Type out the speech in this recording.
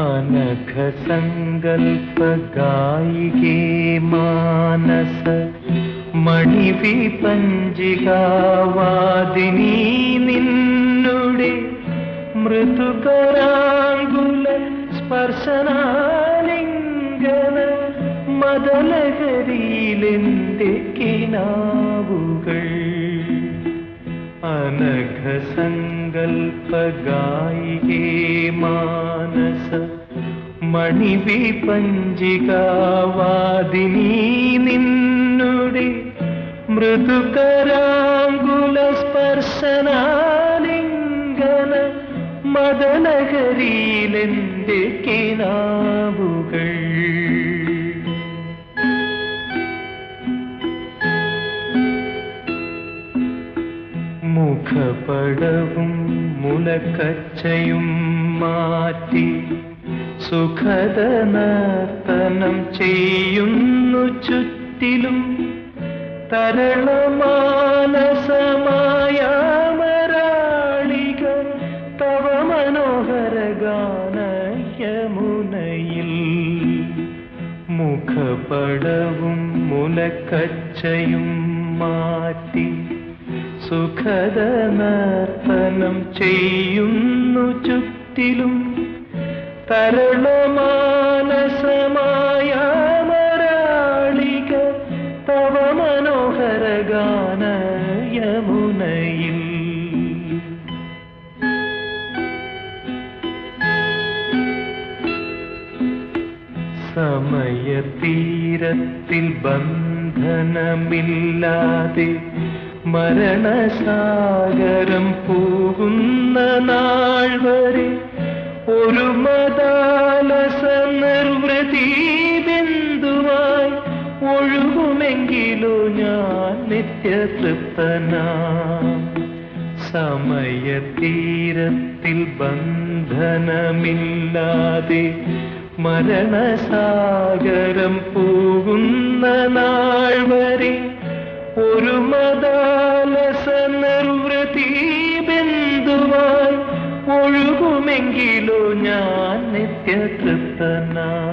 അനഘ സങ്കൽപ്പ ഗായികേ മാനസ മണിവിപഞ്ചികാവാദിനി നിന്നുടെ മൃദുകരാങ്കുല സ്പർശനാലിംഗന മദലഹരിയിലെന്റെ കിനാവുകൾ. അനഘ സങ്കൽപ്പ ഗായികേ മാനസ മണിവിപഞ്ചികാവാദിനി നിന്നുടെ മൃദുകരാങ്കുല സ്പർശനാലിംഗന മദനഗരിയിലെന്റെ കിനാവുകൾ മുഖപടവും മുലക്കച്ചയും മാറ്റി സുഖദ നർത്തനം ചെയ്യുന്നു ചുറ്റിലും തരളമാനസമായാമരാളിക തവ മനോഹര ഗാനയമുനയിൽ. മുഖപടവും മുലക്കച്ചയും മാറ്റി സുഖദ നർത്തനം ചെയ്യുന്നു ചുറ്റിലും തരളമാനസമായാമരാളിക തവ മനോഹര ഗാനയമുനയിൽ. സമയതീരത്തിൽ ബന്ധനമില്ലാതെ മരണസാഗരം പോകുന്ന നാൾ വരെ ഒരു മതാലസ നിർവൃതി ബിന്ദുവായി ഒഴുകുമെങ്കിലോ ഞാൻ നിത്യതൃപ്തനാം. സമയതീരത്തിൽ ബന്ധനമില്ലാതെ മരണസാഗരം പോകുന്ന നാൾ വരെ ഒരു മതാലസ ബിന്ദുവായി ഒഴുകുമെങ്കിലോ ഞാൻ നിത്യതൃപ്തനാം.